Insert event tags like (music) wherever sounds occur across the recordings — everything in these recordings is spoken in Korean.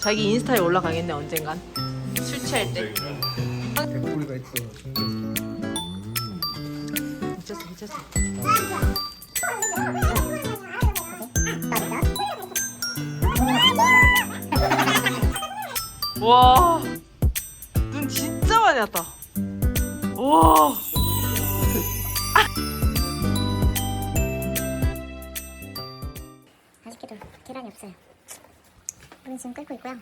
자기 인스타에 올라가겠네 언젠간. 술 취할 때. 백골이가 있어 와 눈 진짜 많이 왔다. 와. (laughs) 아쉽게도 계란이 없어요. 물은 지금 끓고 있고요.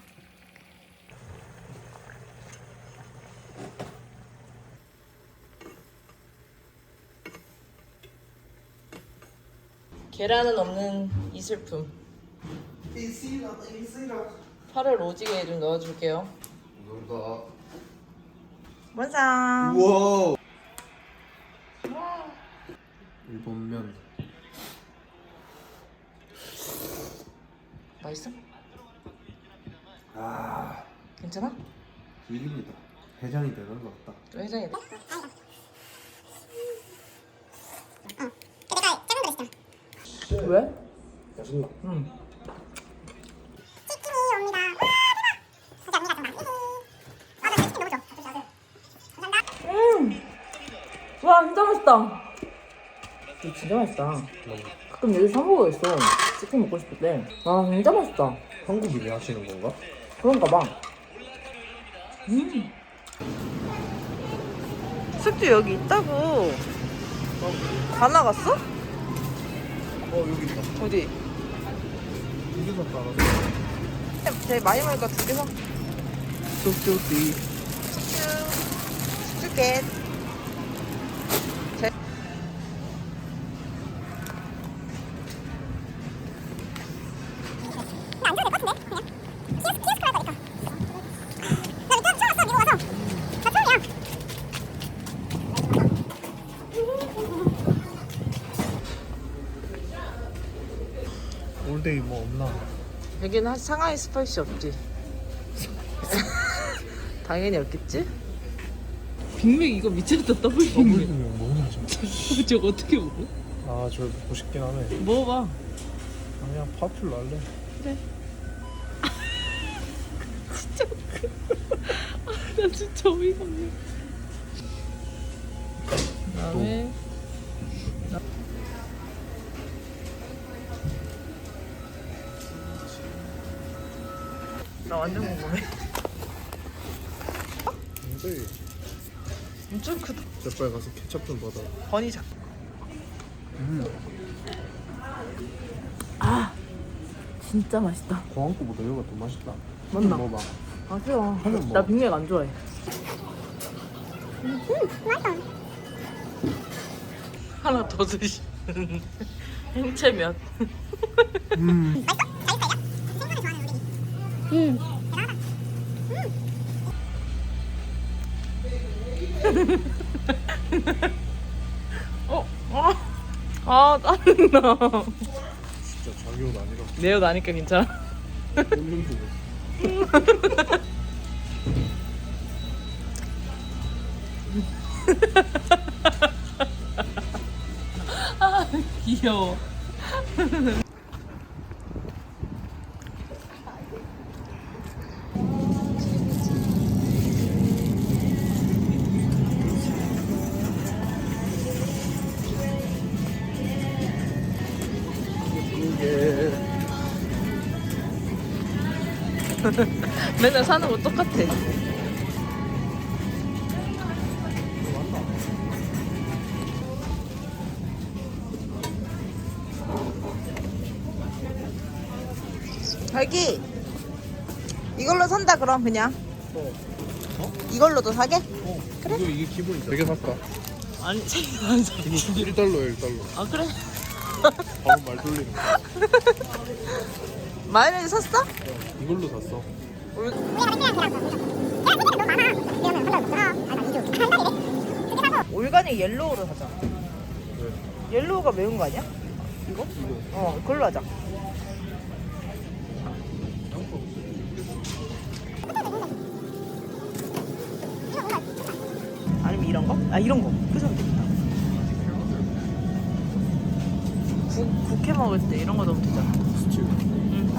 계란은 없는 이슬품 파를 오지게 좀 넣어줄게요 감사합니다 완성 우와 일본면 맛있어? 아 괜찮아? 일입니다 해장이 되는 것 같다 또 해장이 돼? 왜? 맛있나? 응 치킨이 옵니다. 와, 대박! 진짜 언니가 정말. 아, 나 치킨 너무 좋아. 감사합니다. 음. 와 진짜 맛있다 이거 진짜 맛있다 가끔 여기 사 먹어 있어 치킨 먹고 싶을 때와 진짜 맛있다 한국인이 하시는 건가? 그런가 봐 음. 숙주 여기 있다고 어, 다 나갔어? 어 여기 있다 어디? 두개 샀다 알았어 되게 많이 먹으니까 두 개 사. 쏘쏘띠 숙주. 숙주겟. 여기는 한- 상하이 스파이시 없지? (laughs) 당연히 없겠지? 빅맥 이거 미쳤다 더블 빅맥. 더블면 뭐냐 진짜 저거 어떻게 먹어? 아저 먹고 싶긴 하네. 먹어봐. 그냥 파플로 할래. (laughs) (laughs) 나 진짜 어이가 없네. 그다음에 나 완전 궁금해. 근데 엄청 크다. 저 빨리 가서 케첩 좀 받아. 버니 작아 진짜 맛있다. 거보다 여기가 더 맛있다. 맞나? 먹어봐. 아 싫어. 나 먹어. 빅맥 안 좋아해. 맛있다. 하나 더 드시 (laughs) 행채면. 음 (laughs) 음. 대단하다. 어? 아, 아 짜증나 진짜 자기 옷 아니라 내 옷 아니까 괜찮아 귀여워 (laughs) 맨날 사는 거 똑같아 자기 이걸로 산다 그럼 그냥. 어. 이걸로도 사게? 어. 그래? 이거 이게 기본이잖아. 되게 샀다. 아니 (laughs) 안 사. 이거 1달러야 1달러. 아 그래? 바로 말 돌리는 거. (laughs) 마요네즈 샀어? 이걸로 샀어. 올가닉 옐로우로 사자. 왜? 옐로우가 매운 거 아니야? 이거? 이거. 어, 그걸로 하자. 아니면 이런 거? 아, 이런 거. 그 되겠다. 국, 국회 먹을 때 이런 거 넣으면 되잖아.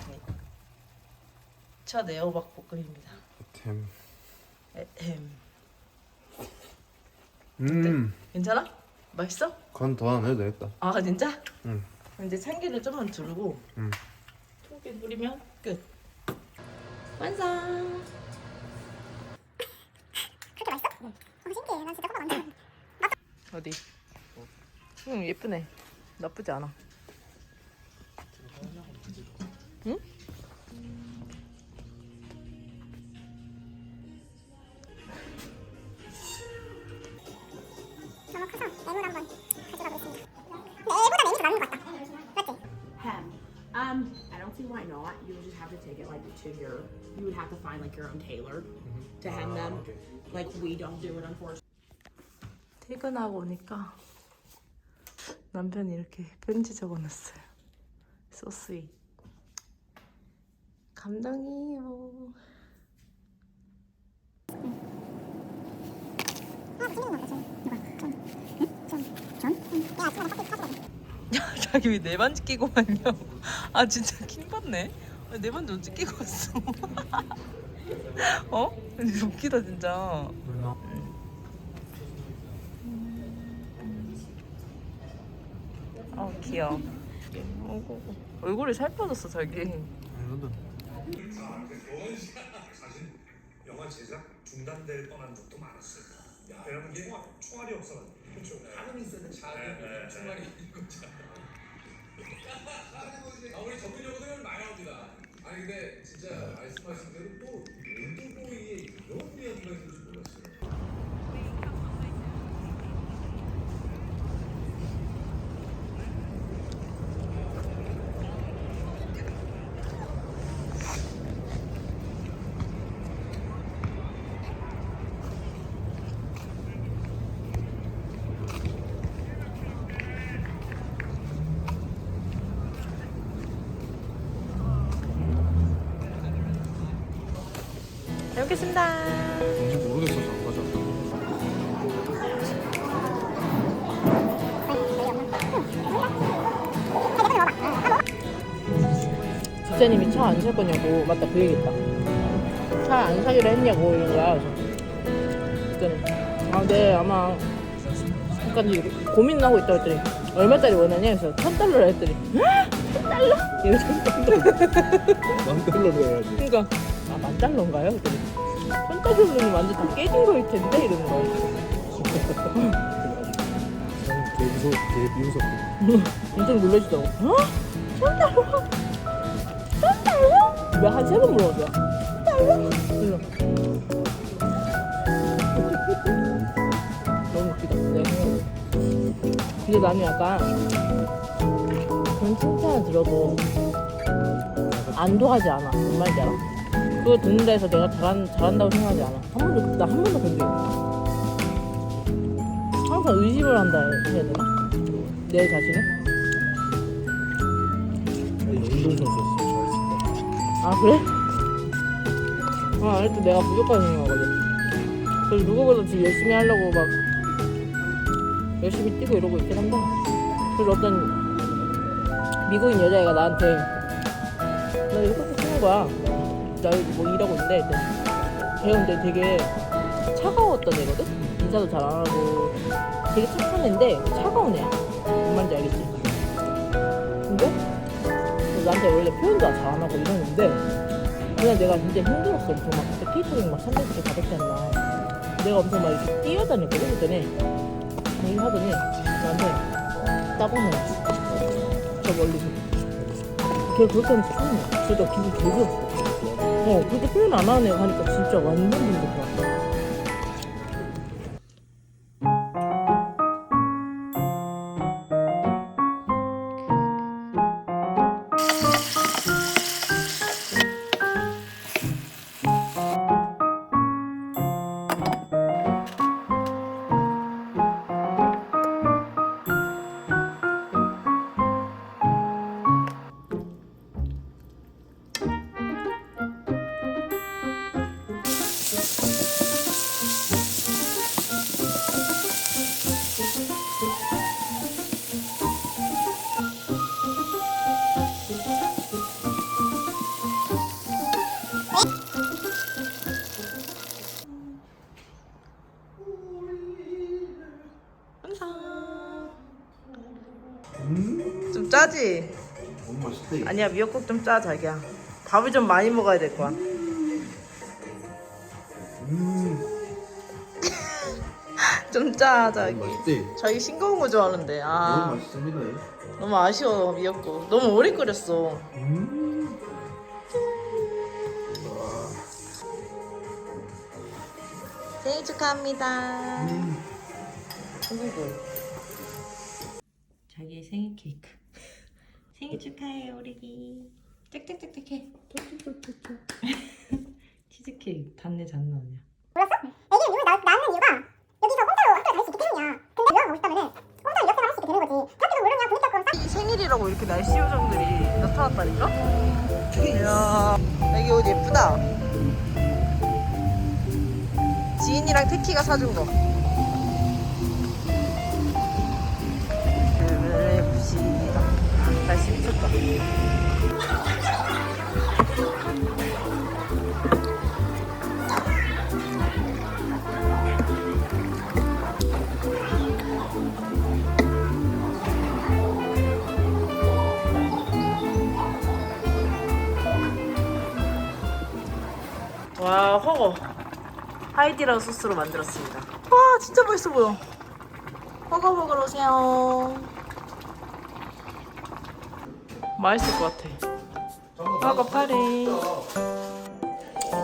셰프님. 첫 애호박 볶음입니다. 템. 에헴. 음. 괜찮아? 맛있어? 간 더 안 해도 되겠다. 아 진짜? 응. 이제 참기름 좀만 두르고 응. 통깨 뿌리면 끝. 완성. 그렇게 맛있어? 어, 신기해. 난 진짜 호박 완전. 어디? 응 예쁘네. 나쁘지 않아. 응? 너무 커서 애물 한번 가져가 보겠습니다. 애보다 더 나은 것 같다. 맞지? Hem. Um, I don't see why not. You would just have to take it like to your. You would have to find like your own tailor to hem them. Like we don't do it, unfortunately. 퇴근하고 오니까 남편이 이렇게 편지 적어놨어요. So sweet. 감동이요. 타주거든. 자기 왜 내 반지 끼고 왔냐고. 아 진짜 킹받네. 아, 내 반지 언제 끼고 왔어? 어? 근데 웃기다 진짜. 어 귀여워. 어구, 얼굴이 살 빠졌어 자기. 이거는 사실 영화 제작 중단될 뻔한 적도 많았어요. 왜냐면 이게 총알이 없어가지고. 그렇죠. 가능이 있어야 잘 총알이 있거든. 아, 우리 전문 용어들 많이 나옵니다. 아니 근데 진짜 말씀하신 대로 또 올드보이의 이런 이야기가 있을 줄 몰랐어요. 잘 먹겠습니다. 뭔지 모르겠어서 안 가져왔다. 집사님이 차 안 살 거냐고 맞다 그 얘기했다 차 안 사기로 했냐고 이런 거야 그래서 그랬더니 아네 아마 약간 고민하고 있다고 했더니 얼마짜리 원하냐 그래서 천 달러를 했더니 천 달러? 이거 천 달러 만 달러로 해야지. 그러니까 아 만 달러인가요? 그랬더니 천 달러면 완전 다 깨진 거일 텐데 이러는 거야 나는 개 무서, 개 미우석. 엄청 놀라시더라고 어? 천 달러? 천 달러? 내가 한 세 번 물어봤어요 천 달러? 그래서 너무 웃기다 내 생각에 근데 나는 약간 그런 칭찬을 들어도 안도하지 않아 뭔 말인지 알아? 그거 듣는 데서 내가 잘한, 잘한다고 생각하지 않아 한 번도 나 한 번도 그런 적 없어 항상 의심을 한다 해야 되나? 내 자신을? 운동 선수였어. 잘했을 아 그래? 아 아직도 내가 부족하게 생각하거든 그래서 누구보다 지금 열심히 하려고 막 열심히 뛰고 이러고 있긴 한데 그래서 어떤 미국인 여자애가 나한테 나 커피 쓰는 거야 나 여기 뭐 일하고 있는데 근데 되게 차가웠던 애거든? 인사도 잘 안 하고 되게 착한 애인데 차가운 애야. 뭔 말인지 알겠지? 근데 나한테 원래 표현도 잘 안 하고 이러는데 그냥 내가 진짜 힘들었어 엄청 막 그때 케이터링 막 300개 400개 했나. 내가 엄청 막 이렇게 뛰어다녔거든 그때는. 얘기 하더니 나한테 따봉을 했어 저 멀리서 걔 그렇게 하면서 처음이야. 진짜 기분 개 좋았어 어 그렇게 표현 안 애가 하니까 진짜 완전 기분 좋더 라좀 짜지? 너무 맛있대. 아니야 미역국 좀 짜 자기야. 밥을 좀 많이 먹어야 될 거야. (laughs) 좀짜 자기. 맛있대. 자기 싱거운 거 좋아하는데 아. 너무 맛있습니다. 너무 아쉬워 미역국. 너무 오래 끓였어. 생일 축하합니다. 그리고 자기의 생일 케이크 (laughs) 생일 축하해요 우리기 짝짝짝짝해 (laughs) 치즈 케이크 단내 장난 아니야 애기 미국에 나, 낳는 이유가 여기서 혼자로 학교를 다닐 수 있기 때문이야. 근데 유학 가고 싶다면은 혼자 이렇게 할수 있게 되는 거지. 학교도 모르냐 분위기가 그럼 딱 생일이라고 이렇게 날씨 요정들이 나타났다니까? 이야, 여기 옷 예쁘다. 지인이랑 태키가 사준 거. 날씨 미쳤다. 와, 허거. 하이디라우 소스로 만들었습니다. 와, 진짜 맛있어 보여. 허거 먹으러 오세요. 맛있을 것 같아. 허거 파리.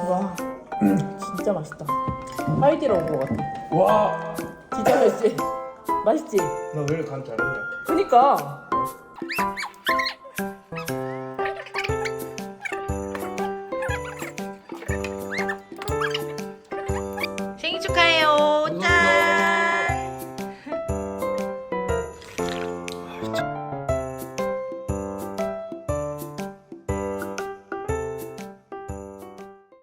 와, 진짜 맛있다. 하이디라우 온것 같아. 와. 진짜 맛있지? 맛있지? 너왜 이렇게 간 잘했냐? 그니까.